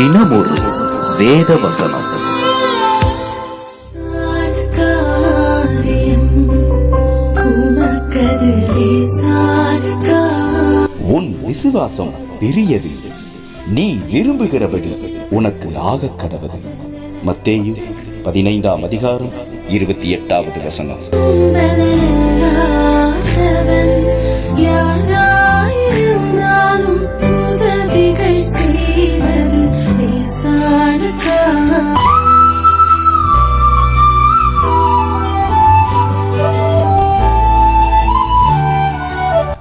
தினமொரு வேத வசனம். உன் விசுவாசம் பெரியது. நீ விரும்புகிறபடி உனக்கு ஆகக் கடவது. மத்தேயு பதினைந்தாம் அதிகாரம் இருபத்தி எட்டாவது வசனம்.